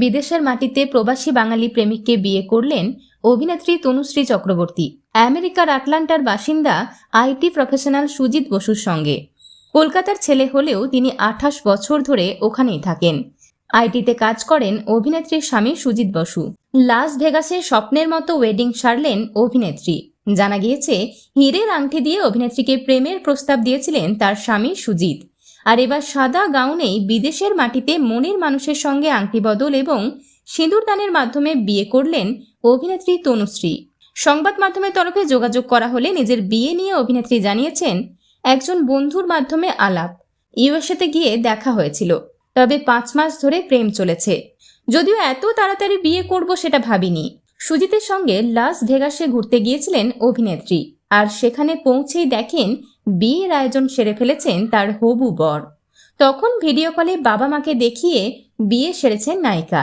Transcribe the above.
বিদেশের মাটিতে প্রবাসী বাঙালি প্রেমিককে বিয়ে করলেন অভিনেত্রী তনুশ্রী চক্রবর্তী। আমেরিকার আটলান্টার বাসিন্দা আইটি প্রফেশনাল সুজিত বসুর সঙ্গে। কলকাতার ছেলে হলেও তিনি আঠাশ বছর ধরে ওখানেই থাকেন। আইটিতে কাজ করেন অভিনেত্রীর স্বামী সুজিত বসু। লাস ভেগাসে স্বপ্নের মতো ওয়েডিং সারলেন অভিনেত্রী। জানা গিয়েছে, হীরের আংটি দিয়ে অভিনেত্রীকে প্রেমের প্রস্তাব দিয়েছিলেন তার স্বামী সুজিত। আর এবার সাদা গাউনেই বিদেশের মাটিতে মনের মানুষের সঙ্গে আংটি বদল এবং সিঁদুরদানের মাধ্যমে বিয়ে করলেন অভিনেত্রী তনুশ্রী। সংবাদ মাধ্যমের তরফে যোগাযোগ করা হলে নিজের বিয়ে নিয়ে অভিনেত্রী জানিয়েছেন, একজন বন্ধুর মাধ্যমে আলাপ। ইউএসএতে গিয়ে দেখা হয়েছিল। তবে পাঁচ মাস ধরে প্রেম চলেছে। যদিও এত তাড়াতাড়ি বিয়ে করব সেটা ভাবিনি। সুজিতের সঙ্গে লাস ভেগাসে ঘুরতে গিয়েছিলেন অভিনেত্রী। আর সেখানে পৌঁছেই দেখেন বিয়ের আয়োজন সেরে ফেলেছেন তার হবু বর। তখন ভিডিও কলে বাবা মাকে দেখিয়ে বিয়ে সেরেছেন নায়িকা।